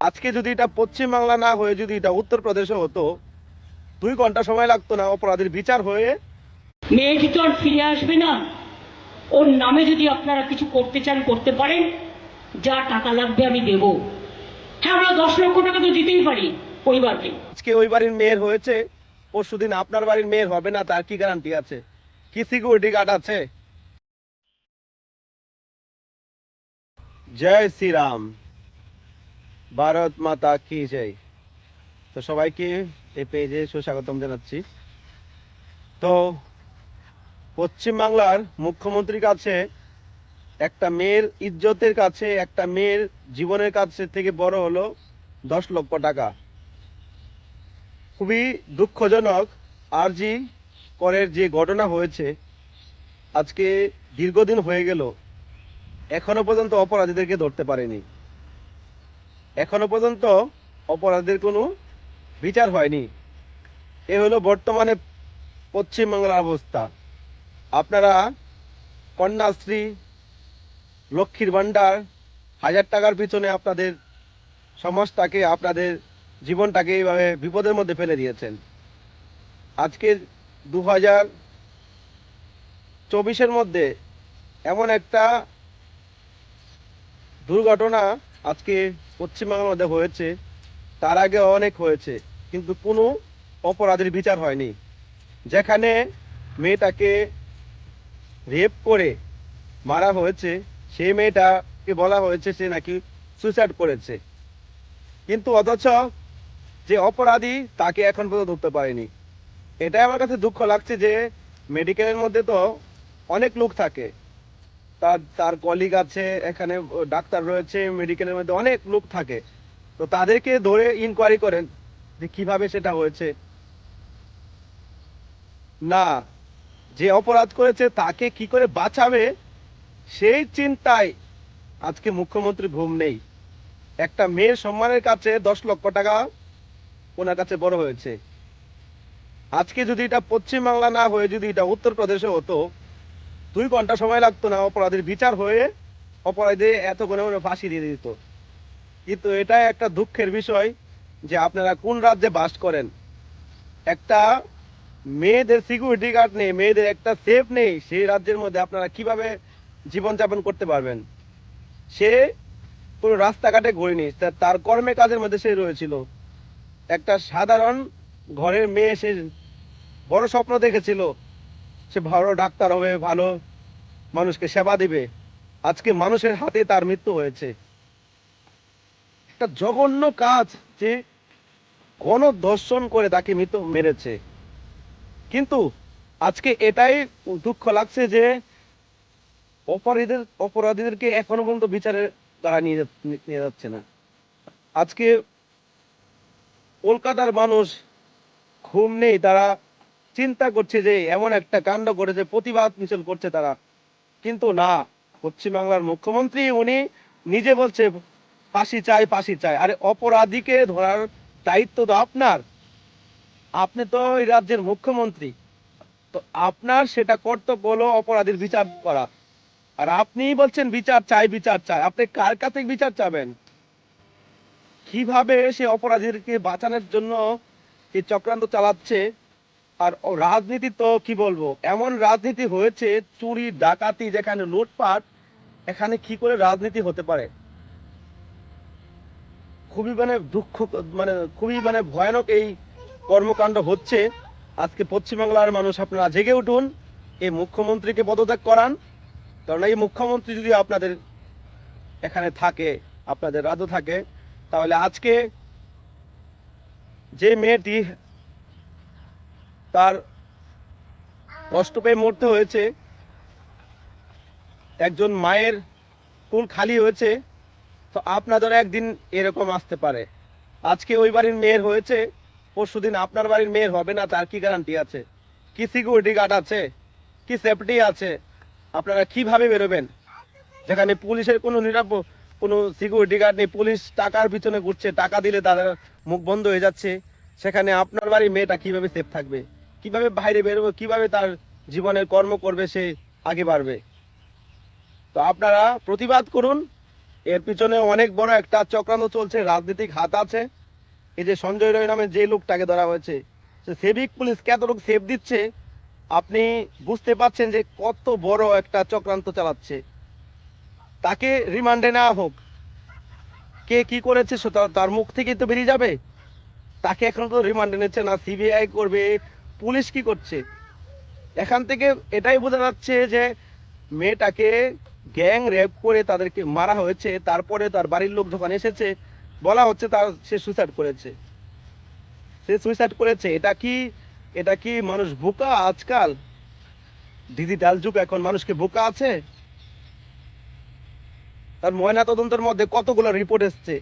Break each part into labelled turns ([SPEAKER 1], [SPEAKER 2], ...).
[SPEAKER 1] আজকে যদি এটা পশ্চিম বাংলা না হয়ে যদি এটা উত্তরপ্রদেশে হতো দুই ঘণ্টা সময় লাগতো না অপরাধীর বিচার হয়ে।
[SPEAKER 2] মেয়েটি তো আর ফিরে আসবে না ওর নামে যদি আপনারা কিছু করতে চান করতে পারেন যা টাকা লাগবে আমি দেব। হ্যাঁ আমরা দশ লক্ষ টাকা তো দিতেই পারি পরিবারকে।
[SPEAKER 1] আজকে ওই বাড়ির মেয়ের হয়েছে পরশুদিন আপনার বাড়ির মেয়ের হবে না তার কি গ্যারান্টি আছে? কি সিকিউরিটি গার্ড আছে? জয় শ্রীরাম। ভারত মাতা কি জয়। তো সবাইকে এই পেজে সুস্বাগতম জানাচ্ছি। তো পশ্চিম বাংলার মুখ্যমন্ত্রীর কাছে, একটা মেয়ের ইজ্জতের কাছে, একটা মেয়ের জীবনের কাছে থেকে বড় হলো দশ লক্ষ টাকা। খুবই দুঃখজনক আর জি করের যে ঘটনা হয়েছে, আজকে দীর্ঘদিন হয়ে গেল। এখনও পর্যন্ত অপরাধীদেরকে ধরতে পারেনি। এখনও পর্যন্ত অপরাধের কোনো বিচার হয়নি। এ হলো বর্তমানে পশ্চিমবাংলার অবস্থা। আপনারা কন্যাশ্রী, লক্ষ্মীর ভাণ্ডার, হাজার টাকার পিছনে আপনাদের সমাজটাকে, আপনাদের জীবনটাকে এইভাবে বিপদের মধ্যে ফেলে দিয়েছেন। আজকে দু হাজার চব্বিশের মধ্যে এমন একটা দুর্ঘটনা আজকে পশ্চিমবাংলার মধ্যে হয়েছে, তার আগে অনেক হয়েছে, কিন্তু কোনো অপরাধের বিচার হয়নি। যেখানে মেয়েটাকে রেপ করে মারা হয়েছে, সেই মেয়েটাকে বলা হয়েছে সে নাকি সুইসাইড করেছে। কিন্তু অথচ যে অপরাধী তাকে এখন পর্যন্ত ধরতে পারেনি। এটাই আমার কাছে দুঃখ লাগছে যে মেডিকেলের মধ্যে তো অনেক লোক থাকে। তার তার কলিগ আছে, এখানে ডাক্তার রয়েছে মেডিকেলের মধ্যে অনেক লোক থাকে। তো তাদেরকে ধরে ইনকোয়ারি করেন যে কীভাবে সেটা হয়েছে। না, যে অপরাধ করেছে তাকে কি করে বাঁচাবে, সেই চিন্তায় আজকে মুখ্যমন্ত্রী ঘুম নেই। একটা মেয়ের সম্মানের কাছে দশ লক্ষ টাকা ওনার কাছে বড় হয়েছে। আজকে যদি এটা পশ্চিমবাংলা না হয়ে যদি এটা উত্তরপ্রদেশে হতো দুই ঘণ্টা সময় লাগতো না, অপরাধীর বিচার হয়ে অপরাধী এত করে করে ফাঁসি দিয়ে দিত। কিন্তু এটা একটা দুঃখের বিষয় যে আপনারা কোন রাজ্যে বাস করেন? একটা মেয়েদের সিকিউরিটি গার্ড নেই, মেয়েদের একটা সেফ নেই, সেই রাজ্যের মধ্যে আপনারা কীভাবে জীবনযাপন করতে পারবেন? সে কোনো রাস্তাঘাটে ঘুরেনি তার কর্মে কাজের মধ্যে সে রয়েছিল। একটা সাধারণ ঘরের মেয়ে সে বড় স্বপ্ন দেখেছিল সে ভালো ডাক্তার হবে, ভালো মানুষকে সেবা দিবে। আজকে মানুষের হাতে তার মৃত্যু হয়েছে। একটা জঘন্য কাজ যে কোন দর্শন করে তাকে মৃত্যু মেরেছে। কিন্তু আজকে এটাই দুঃখ লাগছে যে অপরাধীদের, অপরাধীদেরকে এখনও পর্যন্ত বিচারের দ্বারা নিয়ে যাচ্ছে না। আজকে কলকাতার মানুষ ঘুম নেই, তারা চিন্তা করছে যে এমন একটা কাণ্ড করেছে প্রতিবাদ মিছিল করছে তারা। কিন্তু না পশ্চিমবাংলার মুখ্যমন্ত্রী উনি নিজে বলছে, ফাঁসি চাই ফাঁসি চাই। আরে অপরাধীকে ধরার দায়িত্ব তো আপনার। আপনি তো এই রাজ্যের মুখ্যমন্ত্রী। তো আপনার সেটা কর্তব্য হলো অপরাধীর বিচার করা। আর আপনিই বলছেন, বিচার চাই বিচার চাই। আপনি কার কাছে বিচার চাবেন? কীভাবে সে অপরাধীদেরকে বাঁচানোর জন্য এই চক্রান্ত চালাচ্ছে? আর রাজনীতি তো কি বলব? এমন রাজনীতি হয়েছে, চুরি, ডাকাতি যেখানে লুটপাট, এখানে কি করে রাজনীতি হতে পারে? খুবই মানে দুঃখ মানে খুবই মানে ভয়ানক এই কর্মকাণ্ড হচ্ছে। আজকে পশ্চিমবাংলার মানুষ আপনারা জেগে উঠুন এই মুখ্যমন্ত্রীকে পদত্যাগ করান। কারণ এই মুখ্যমন্ত্রী যদি আপনাদের এখানে থাকে, আপনাদের রাজ্য থাকে, তাহলে আজকে যে মেয়েটি কষ্ট পেয়ে মরতে হয়েছে। একজন মায়ের কুল খালি হয়েছে। তো আপনাদের একদিন এরকম আসতে পারে। আজকে ওই বাড়ির মেয়ের হয়েছে, পরশুদিন আপনার বাড়ির মেয়ের হবে না, তার কি গ্যারান্টি আছে? কি সিকিউরিটি গার্ড আছে? কি সেফটি আছে? আপনারা কীভাবে বেরোবেন? যেখানে পুলিশের কোনো নিরাপদ কোনো সিকিউরিটি গার্ড নেই, পুলিশ টাকার পিছনে ঘুরছে, টাকা দিলে তাদের মুখ বন্ধ হয়ে যাচ্ছে। সেখানে আপনার বাড়ির মেয়েটা কীভাবে সেফ থাকবে? কীভাবে বাইরে বেরোবে, কীভাবে তার জীবনের কর্ম করবে সে আগে বাড়বে। তো আপনারা প্রতিবাদ করুন, এর পিছনে অনেক বড় একটা চক্রান্ত চলছে, রাজনৈতিক হাত আছে। এই যে সঞ্জয় রয় নামে যে লোকটাকে ধরা হয়েছে, সে সেভিক পুলিশ কতটুকু সেভ দিচ্ছে, আপনি বুঝতে পারছেন যে কত বড় একটা চক্রান্ত চালাচ্ছে। তাকে রিমান্ডে নেওয়া হোক। কে কি করেছে তার মুখ থেকেই তো বেরিয়ে যাবে। তাকে এখন তো রিমান্ডে নিচ্ছে না সিবিআই করবে পুলিশ কি করছে? এখান থেকে এটাই বোঝা যাচ্ছে যে মেয়েটাকে গ্যাং রেপ করে তাদেরকে মারা হয়েছে, তারপরে তার বাড়ির লোক যখন এসেছে, বলা হচ্ছে তার সে সুইসাইড করেছে। সে সুইসাইড করেছে। এটা কি এটা কি মানুষ বোকা আজকাল? ডিজিটাল যুগ এখন মানুষকে বোকা আছে? তার ময়না তদন্তের মধ্যে কতগুলো রিপোর্ট এসছে?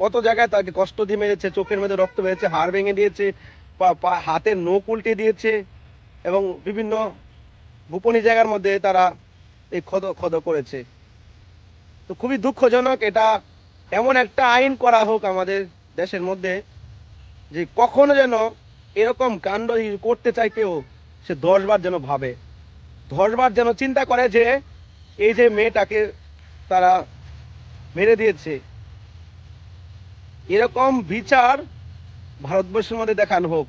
[SPEAKER 1] কত জায়গায় তাকে কষ্ট দিয়ে মেরেছে, চোখের মধ্যে রক্ত বেরিয়েছে হাড় ভেঙে দিয়েছে হাতের নখ উল্টে দিয়েছে এবং বিভিন্ন গোপনীয় জায়গার মধ্যে তারা এই খদ খদ করেছে। তো খুবই দুঃখজনক এটা এমন একটা আইন করা হোক আমাদের দেশের মধ্যে যে কখনো যেন এরকম কাণ্ড করতে চাই কেউ, সে দশবার যেন ভাবে। দশবার যেন চিন্তা করে যে এই যে মেয়েটাকে তারা মেরে দিয়েছে। এরকম বিচার ভারতবর্ষের মধ্যে দেখানো হোক।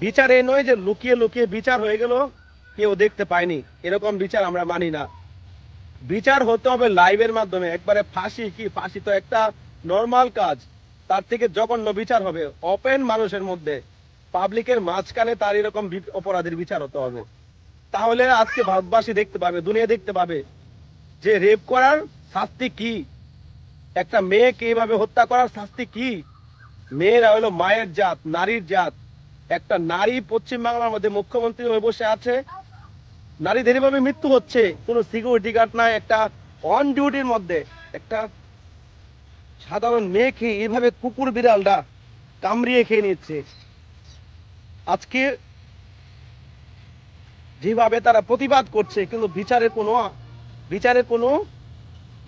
[SPEAKER 1] বিচার এই নয় যে লুকিয়ে লুকিয়ে বিচার হয়ে গেল, কেউ দেখতে পায়নি। এরকম বিচার আমরা মানি না। বিচার হতে হবে লাইভের মাধ্যমে। একবারে ফাঁসি কি? ফাঁসি তো একটা নর্মাল কাজ। তার থেকে জঘন্য বিচার হবে। ওপেন মানুষের মধ্যে। পাবলিকের মাঝখানে তার এরকম অপরাধের বিচার হতে হবে। তাহলে আজকে ভারতবাসী দেখতে পাবে, দুনিয়া দেখতে পাবে যে রেপ করার শাস্তি কি? একটা মেয়েকে এইভাবে হত্যা করার শাস্তি কি? মেয়েরা হলো মায়ের জাত, নারীর জাত। একটা নারী পশ্চিম বাংলার মধ্যে মুখ্যমন্ত্রী হয়ে বসে আছে। নারীদের এভাবে মৃত্যু হচ্ছে। কোনো সিকিউরিটি গার্ড নাই, একটা অন ডিউটির মধ্যে। একটা সাধারণ মেয়েকে এইভাবে কুকুর বিড়ালটা কামড়িয়ে খেয়ে নিচ্ছে। আজকে যেভাবে তারা প্রতিবাদ করছে, কিন্তু বিচারের কোনো বিচারের কোনো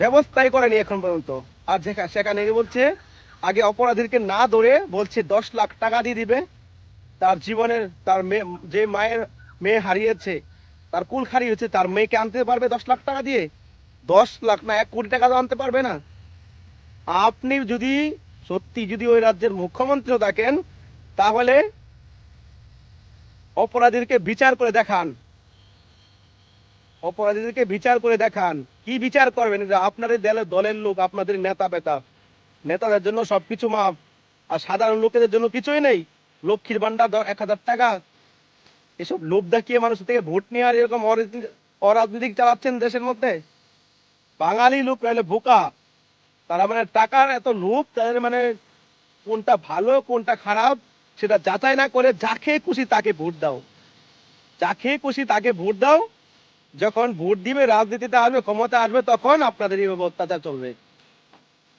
[SPEAKER 1] ব্যবস্থাই করেনি এখন পর্যন্ত। আর যেখানে সেখানে বলছে আগে অপরাধীকে না ধরে বলছে দশ লাখ টাকা দিয়ে দিবে। তার জীবনের, তার মেয়ে, যে মায়ের মেয়ে হারিয়েছে, তার কুল হারিয়েছে তার মেয়েকে আনতে পারবে দশ লাখ টাকা দিয়ে? দশ লাখ না এক কোটি টাকা আনতে পারবে না। আপনি যদি সত্যি যদি ওই রাজ্যের মুখ্যমন্ত্রীও থাকেন, তাহলে অপরাধীদেরকে বিচার করে দেখান। অপরাধীদেরকে বিচার করে দেখান। কি বিচার করবেন? আপনাদের দলের দলের লোক, আপনাদের নেতা পেতা নেতাদের জন্য সবকিছু মাপ আর সাধারণ লোকেদের জন্য কিছুই নেই। লক্ষ্মীর ভান্ডার এক হাজার টাকা। এসব লোভ দেখিয়ে মানুষ থেকে ভোট নিয়ে আর এরকম অরাজনীতি- চালাচ্ছেন দেশের মধ্যে? বাঙালি লোক নাহলে বোকা। তারা মানে টাকার এত লোভ, তাদের মানে কোনটা ভালো, কোনটা খারাপ, সেটা যাচাই না করে যাকে খুশি তাকে ভোট দাও। যাকে খুশি তাকে ভোট দাও। যখন ভোট দিবে, রাজনীতিতে আসবে ক্ষমতা আসবে, তখন আপনাদের এই অত্যাচার চলবে।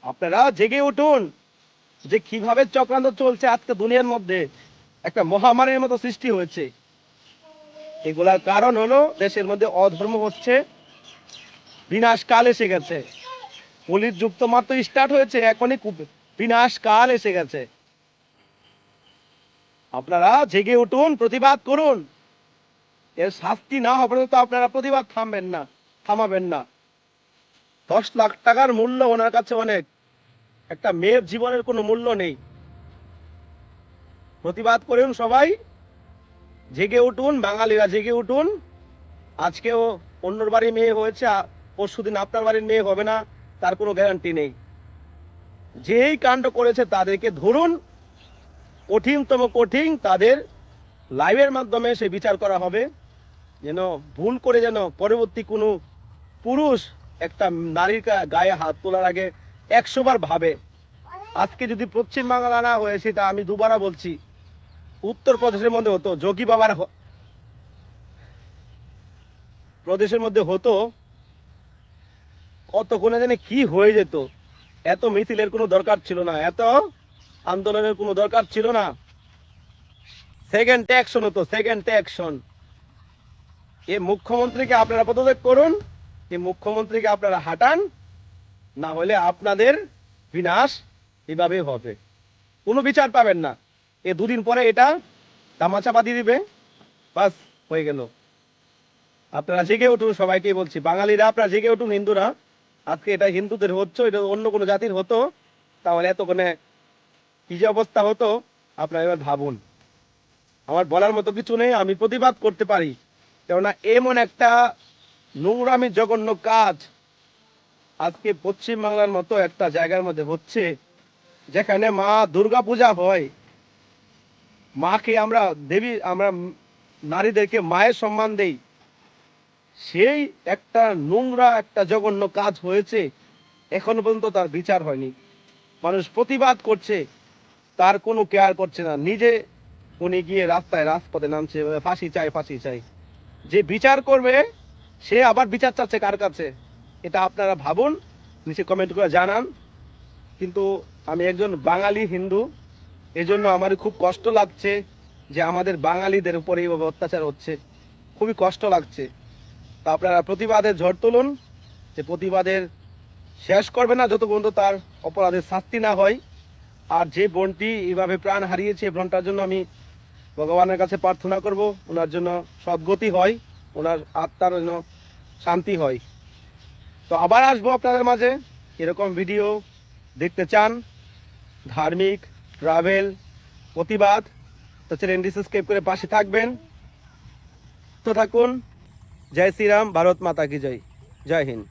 [SPEAKER 1] আপনারা জেগে উঠুন যে কীভাবে চক্রান্ত চলছে আজকে দুনিয়ার মধ্যে। একটা মহামারীর মতো সৃষ্টি হয়েছে। এগুলার কারণ হলো দেশের মধ্যে অধর্ম হচ্ছে বিনাশ কাল এসে গেছে। পুলিশ যুক্ত মাত্র স্টার্ট হয়েছে, এখনই কু- বিনাশ কাল এসে গেছে। আপনারা জেগে উঠুন, প্রতিবাদ করুন। এর শাস্তি না হবে তো আপনারা প্রতিবাদ থামবেন না, থামাবেন না। দশ লাখ টাকার মূল্য ওনার কাছে অনেক। একটা মেয়ের জীবনের কোনো মূল্য নেই। প্রতিবাদ করুন সবাই। জেগে উঠুন, বাঙালিরা জেগে উঠুন। আজকেও অন্যর বাড়ির মেয়ে হয়েছে পরশু দিন আপনার বাড়ির মেয়ে হবে না, তার কোনো গ্যারান্টি নেই। যেই কাণ্ড করেছে তাদেরকে ধরুন, কঠিনতম কঠিন তাদের লাইভের মাধ্যমে সে বিচার করা হবে। যেন ভুল করে যেন পরবর্তী কোনো পুরুষ একটা নারীর গায়ে হাত তোলার আগে একশো বার ভাবে। আজকে যদি পশ্চিম বাংলা না হয়ে সেটা আমি দুবারা বলছি উত্তর প্রদেশের মধ্যে হতো, যোগী বাবার প্রদেশের মধ্যে হতো, কতক্ষণে জানে কি হয়ে যেত। এত মিছিলের কোনো দরকার ছিল না, এত আন্দোলনের কোনো দরকার ছিল না। সেকেন্ড অ্যাকশন হতো, সেকেন্ড অ্যাকশন। এই মুখ্যমন্ত্রীকে আপনারা পদত্যাগ করুন এই মুখ্যমন্ত্রীকে আপনারা হাঁটান না হলে আপনাদের বিনাশ এভাবে হবে। কোনো বিচার পাবেন না। এ দুদিন পরে এটা তামাচাপা দিয়ে দিবে। বাস, হয়ে গেল। আপনারা জেগে উঠুন, সবাইকে বলছি। বাঙালিরা, আপনারা জেগে উঠুন, হিন্দুরা। আজকে এটা হিন্দুদের হচ্ছে, এটা অন্য কোনো জাতির হতো। তাহলে এতক্ষণে কি যে অবস্থা হতো, আপনারা এবার ভাবুন। আমার বলার মতো কিছু নেই, আমি প্রতিবাদ করতে পারি। কেননা এমন একটা নোংরামি জঘন্য কাজ আজকে পশ্চিম বাংলার মতো একটা জায়গার মধ্যে হচ্ছে, যেখানে মা দুর্গা পূজা হয়। মাকে আমরা দেবী, আমরা নারীদেরকে মায়ের সম্মান দেই। সেই একটা নোংরা, একটা জঘন্য কাজ হয়েছে। এখনও পর্যন্ত তার বিচার হয়নি। মানুষ প্রতিবাদ করছে, তার কোনো কেয়ার করছে না। নিজে উনি গিয়ে রাস্তায় রাজপথে নামছে ফাঁসি চাই ফাঁসি চাই যে বিচার করবে, সে আবার বিচার চাচ্ছে কার কাছে? এটা আপনারা ভাবুন, নিচে কমেন্ট করে জানান। কিন্তু আমি একজন বাঙালি হিন্দু, এজন্য আমার খুব কষ্ট লাগছে যে আমাদের বাঙালিদের উপরে এইভাবে অত্যাচার হচ্ছে। খুবই কষ্ট লাগছে। তা আপনারা প্রতিবাদের ঝড় তুলুন, যে প্রতিবাদের শেষ করবে না যত পর্যন্ত তার অপরাধের শাস্তি না হয়। আর যে বোনটি এইভাবে প্রাণ হারিয়েছে বোনটার জন্য আমি ভগবানের কাছে প্রার্থনা করব, ওনার জন্য সদ্গতি হয়, ওনার আত্মার জন্য শান্তি হয়। তো আবার আসব আপনাদের মাঝে। এরকম ভিডিও দেখতে চান? ধার্মিক ট্রাভেল প্রতিবাদ। তো চ্যানেলটি সাবস্ক্রাইব করে পাশে থাকবেন। তো থাকুন। জয় শ্রীরাম, ভারত মাতা কি জয়। জয় হিন্দ।